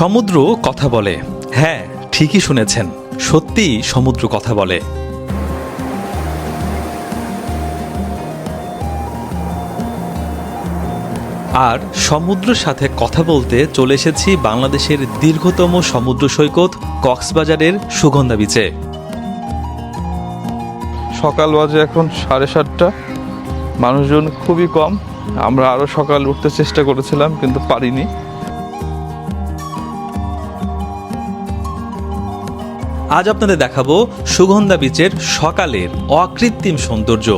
সমুদ্র কথা বলে। হ্যাঁ ঠিকই শুনেছেন। সত্যি সমুদ্র কথা বলে। আর সমুদ্রের সাথে কথা বলতে চলে এসেছি বাংলাদেশের দীর্ঘতম সমুদ্র সৈকত কক্সবাজারের সুগন্ধা বিচে সকাল বাজে এখন সাড়ে সাতটা। মানুষজন খুবই কম। আমরা আরও সকাল উঠতে চেষ্টা করেছিলাম, কিন্তু পারিনি। আজ আপনাদের দেখাবো সুগন্ধা বিচের সকালের অকৃত্রিম সৌন্দর্য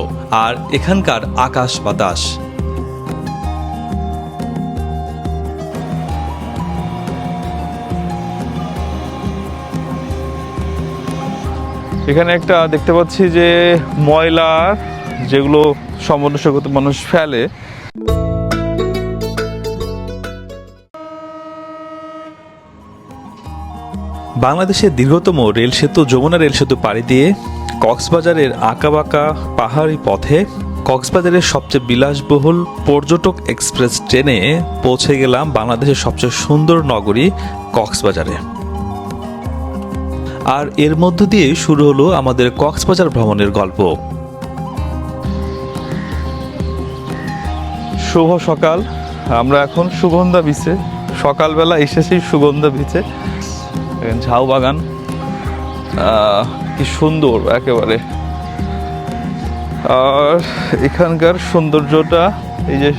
আর এখানকার আকাশ বাতাস। এখানে একটা দেখতে পাচ্ছি যে ময়লা যেগুলো সৈকতে মানুষ ফেলে বাংলাদেশের দীর্ঘতম রেল সেতু, যমুনা রেল সেতু পাড়ি দিয়ে কক্সবাজারের আঁকাবাঁকা পাহাড়ি পথে কক্সবাজারের সবচেয়ে বিলাসবহুল পর্যটক এক্সপ্রেস ট্রেনে পৌঁছে গেলাম বাংলাদেশের সবচেয়ে সুন্দর নগরী কক্সবাজারে। আর এর মধ্য দিয়ে শুরু হলো আমাদের কক্সবাজার ভ্রমণের গল্প। শুভ সকাল। আমরা এখন সুগন্ধা বিচে সকালবেলা এসেছি সুগন্ধা বিচে এখানে ঝাউ বাগান। কি সুন্দর একেবারে। আর এখানকার সৌন্দর্যটা, এই যে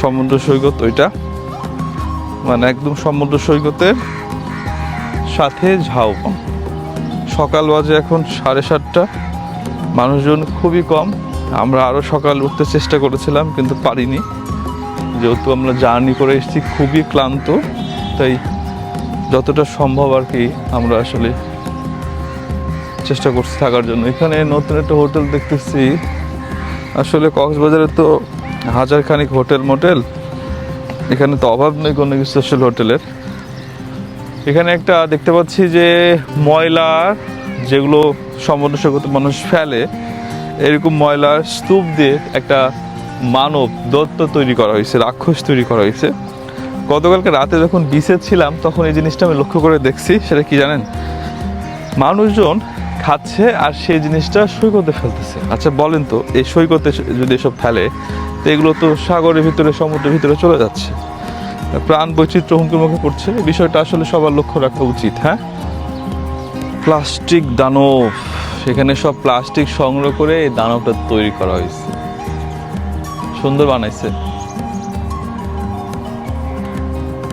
সমুদ্র সৈকত ওইটা মানে একদম সমুদ্র সৈকতের সাথে ঝাউ। সকাল বাজে এখন সাড়ে সাতটা। মানুষজন খুবই কম। আমরা আরও সকাল উঠতে চেষ্টা করেছিলাম, কিন্তু পারিনি। যেহেতু আমরা জার্নি করে এসেছি, খুবই ক্লান্ত। তাই যতটা সম্ভব আর কি আমরা আসলে চেষ্টা করছি থাকার জন্য। এখানে নতুন একটা হোটেল দেখতেছি। আসলে কক্সবাজারে তো হাজার খানিক হোটেল মোটেল। এখানে তো অভাব নেই কোনো কিছু আসলে হোটেলের। এখানে একটা দেখতে পাচ্ছি যে ময়লা যেগুলো সমুদ্র মানুষ ফেলে, এরকম ময়লার স্তূপ দিয়ে একটা মানব দত্ত তৈরি করা হয়েছে, রাক্ষস তৈরি করা হয়েছে। গতকালকে রাতে যখন বিচে ছিলাম, তখন এই জিনিসটা আমি লক্ষ্য করে দেখছি। সেটা কি জানেন? মানুষজন খাচ্ছে আর সেই জিনিসটা সৈকতে ফেলতেছে। আচ্ছা বলেন তো, এই সৈকতে যদি এসব ফেলে, তো এগুলো তো সাগরের ভিতরে, সমুদ্রের ভিতরে চলে যাচ্ছে। প্রাণ বৈচিত্র্য হুমকির মুখে পড়ছে। বিষয়টা আসলে সবার লক্ষ্য রাখা উচিত হ্যাঁ? প্লাস্টিক দানব। সেখানে সব প্লাস্টিক সংগ্রহ করে এই দানবটা তৈরি করা হয়েছে। সুন্দর বানাইছে।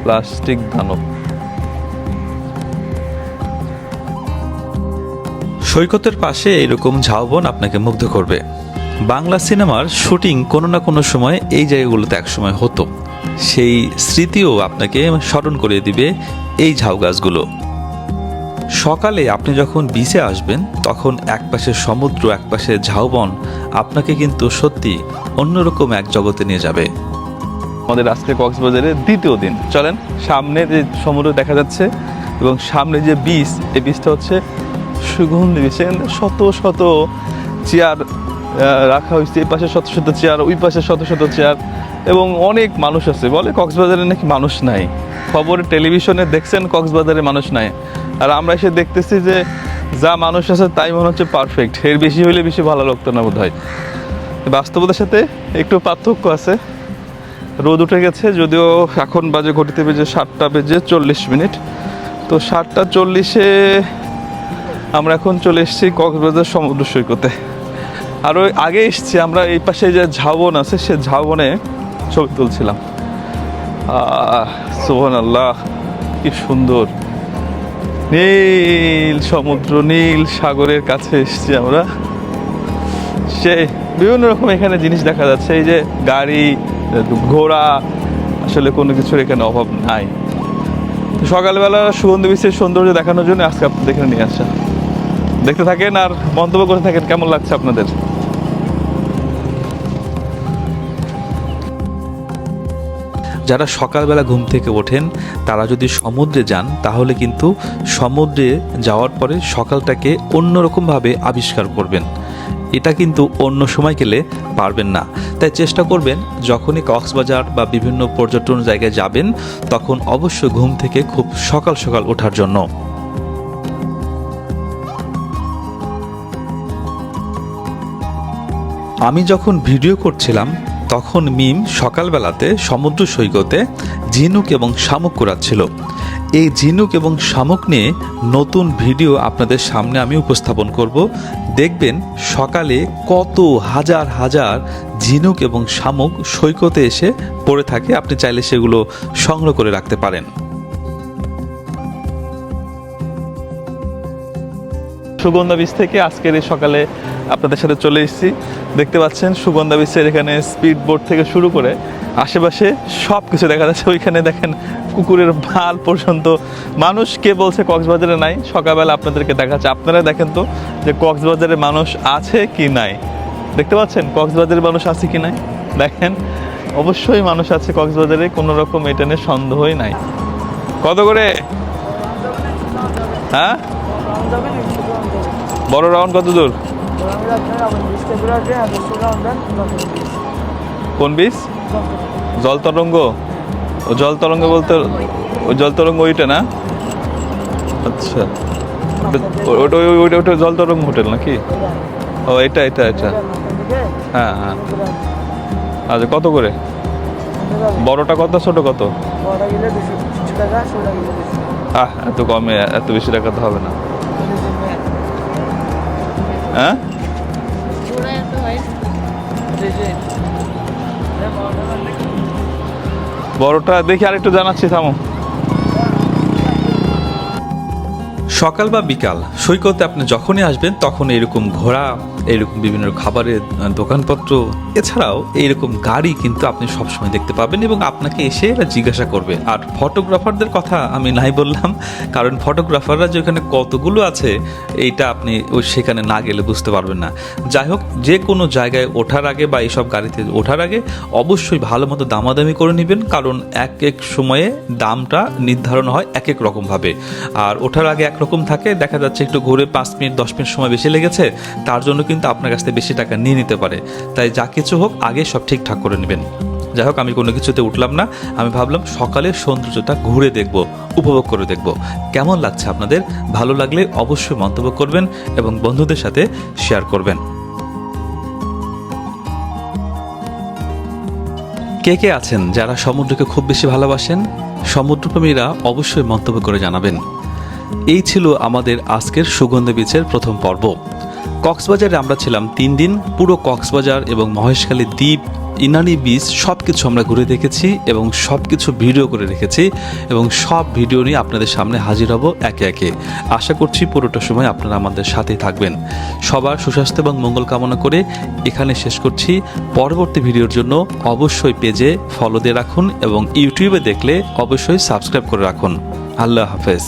প্লাস্টিক দানব। সৈকতের পাশে এরকম ঝাউবন আপনাকে মুগ্ধ করবে। বাংলা সিনেমার শুটিং কোনো না কোনো সময় এই জায়গাগুলোতে একসময় হতো। সেই স্মৃতিও আপনাকে স্মরণ করে দিবে এই ঝাউ গাছগুলো। সকালে আপনি যখন বিচে আসবেন, তখন একপাশে সমুদ্র, একপাশে ঝাউবন, আপনাকে কিন্তু সত্যি অন্যরকম এক জগতে নিয়ে যাবে। আমাদের আজকে কক্সবাজারের দ্বিতীয় দিন। চলেন, সামনে যে সমুদ্র দেখা যাচ্ছে এবং সামনে যে বীজ এই বীজটা হচ্ছে সুগন্ধি বীজ এখানে শত শত চেয়ার রাখা হয়েছে। এই পাশে শত শত চেয়ার, ওই পাশে শত শত চেয়ার এবং অনেক মানুষ আছে। বলে কক্সবাজারে নাকি মানুষ নাই? খবরে, টেলিভিশনে দেখছেন কক্সবাজারে মানুষ নাই। আর আমরা এসে দেখতেছি যে যা মানুষ আছে তাই মনে হচ্ছে পারফেক্ট এর বেশি হলে বেশি ভালো লাগতো না বোধ হয় বাস্তবতার সাথে একটু পার্থক্য আছে। রোদ উঠে গেছে, যদিও এখন বাজে ঘটিতে বেজে সাতটা বেজে চল্লিশ মিনিট। তো সাতটা চল্লিশে আমরা এখন চলে এসেছি কক্সবাজার সমুদ্র সৈকতে। আরও আগে এসছি, আমরা এই পাশে যে ঝাউবন আছে, সে ঝাউবনে ছবি তুলছিলাম। সোহান আল্লাহ কি সুন্দর। নীল সমুদ্র, নীল সাগরের কাছে এসছি আমরা। সে বিভিন্ন রকম এখানে জিনিস দেখা যাচ্ছে, এই যে গাড়ি ঘোড়া আসলে কোনো কিছুর এখানে অভাব নাই। সকালবেলা সুগন্ধি বিশ্বের সৌন্দর্য দেখানোর জন্য আজকে আপনাদের এখানে নিয়ে আসা। দেখতে থাকেন আর মন্তব্য করে থাকেন, কেমন লাগছে আপনাদের? যারা সকালবেলা ঘুম থেকে ওঠেন, তারা যদি সমুদ্রে যান, তাহলে কিন্তু সমুদ্রে যাওয়ার পরে সকালটাকে অন্যরকমভাবে আবিষ্কার করবেন। এটা কিন্তু অন্য সময় গেলে পারবেন না। তাই চেষ্টা করবেন, যখনই কক্সবাজার বা বিভিন্ন পর্যটন জায়গায় যাবেন, তখন অবশ্য ঘুম থেকে খুব সকাল সকাল ওঠার জন্য। আমি যখন ভিডিও করছিলাম, তখন মিম সকালবেলাতে সমুদ্র সৈকতে ঝিনুক এবং শামুক কুড়াচ্ছিল। এই ঝিনুক এবং শামুক নিয়ে নতুন ভিডিও আপনাদের সামনে আমি উপস্থাপন করব। দেখবেন সকালে কত হাজার হাজার ঝিনুক এবং শামুক সৈকতে এসে পড়ে থাকে। আপনি চাইলে সেগুলো সংগ্রহ করে রাখতে পারেন। সুগন্ধা বীজ থেকে আজকের এই সকালে আপনাদের সাথে চলে এসেছি। দেখতে পাচ্ছেন সুগন্ধা বীজের এখানে স্পিড বোট থেকে শুরু করে আশেপাশে সব কিছু দেখা যাচ্ছে। ওইখানে দেখেন কুকুরের ভালো পর্যন্ত। মানুষ কে বলছে কক্সবাজারে নাই? সকালবেলা আপনাদেরকে দেখাচ্ছে। আপনারা দেখেন তো যে কক্সবাজারে মানুষ আছে কি নাই। দেখতে পাচ্ছেন কক্সবাজারে মানুষ আছে কি নাই? দেখেন, অবশ্যই মানুষ আছে কক্সবাজারে, কোনো রকম এটা নিয়ে সন্দেহই নাই। কত করে? হ্যাঁ? বড় রাউন্ড কত দূর? কোন বীজ? জল তরঙ্গ। ও জল তরঙ্গ বলতে ও জল তরঙ্গ ওইটা না? আচ্ছা। ওটা- ওটা ওই- ওইটা ওটা জল তরঙ্গ হোটেল নাকি? ও এটা এটা এটা। হ্যাঁ হ্যাঁ। আচ্ছা কত করে? বড়টা কত ছোট কত? আহ, এত কমে, এত বেশি টাকা তো হবে না। হ্যাঁ? বড়টা দেখি আরেকটু জানাচ্ছি, থামো। সকাল বা বিকাল, সৈকতে আপনি যখনই আসবেন, তখন এরকম ঘোড়া এরকম বিভিন্ন খাবারের দোকানপত্র। এছাড়াও এইরকম গাড়ি কিন্তু আপনি সবসময় দেখতে পাবেন এবং আপনাকে এসে এরা জিজ্ঞাসা করবে। আর ফটোগ্রাফারদের কথা আমি নাই বললাম, কারণ ফটোগ্রাফাররা যেখানে কতগুলো আছে, এইটা আপনি ওই সেখানে না গেলে বুঝতে পারবেন না। যাই হোক, যে কোনো জায়গায় ওঠার আগে বা এইসব গাড়িতে ওঠার আগে অবশ্যই ভালো মতো দামাদামি করে নেবেন, কারণ এক এক সময়ে দামটা নির্ধারণ হয় এক এক রকমভাবে। আর ওঠার আগে একরকম থাকে, দেখা যাচ্ছে একটু ঘুরে পাঁচ মিনিট, দশ মিনিট সময় বেশি লেগেছে, তার জন্য কিন্তু আপনার কাছ থেকে বেশি টাকা নিয়ে নিতে পারে। তাই যা কিছু হোক, আগে সব ঠিকঠাক করে নেবেন। যাই হোক, আমি কোনো কিছুতে উঠলাম না। আমি ভাবলাম, সকালের সৌন্দর্যটা ঘুরে দেখব, উপভোগ করে দেখব। কেমন লাগছে আপনাদের? ভালো লাগলে অবশ্যই মন্তব্য করবেন এবং বন্ধুদের সাথে শেয়ার করবেন। কে কে আছেন যারা সমুদ্রকে খুব বেশি ভালোবাসেন? সমুদ্রপ্রেমীরা অবশ্যই মন্তব্য করে জানাবেন। এই ছিল আমাদের আজকের সুগন্ধ বীচের প্রথম পর্ব। কক্সবাজারে আমরা ছিলাম তিন দিন, পুরো কক্সবাজার এবং মহেশখালী দ্বীপ, ইনানি বিচ সব কিছু আমরা ঘুরে দেখেছি এবং সব কিছু ভিডিও করে রেখেছি এবং সব ভিডিও নিয়ে আপনাদের সামনে হাজির হব একে একে। আশা করছি পুরোটা সময় আপনারা আমাদের সাথেই থাকবেন। সবার সুস্বাস্থ্য এবং মঙ্গল কামনা করে এখানে শেষ করছি। পরবর্তী ভিডিওর জন্য অবশ্যই পেজে ফলো দিয়ে রাখুন এবং ইউটিউবে দেখলে অবশ্যই সাবস্ক্রাইব করে রাখুন। আল্লাহ হাফেজ।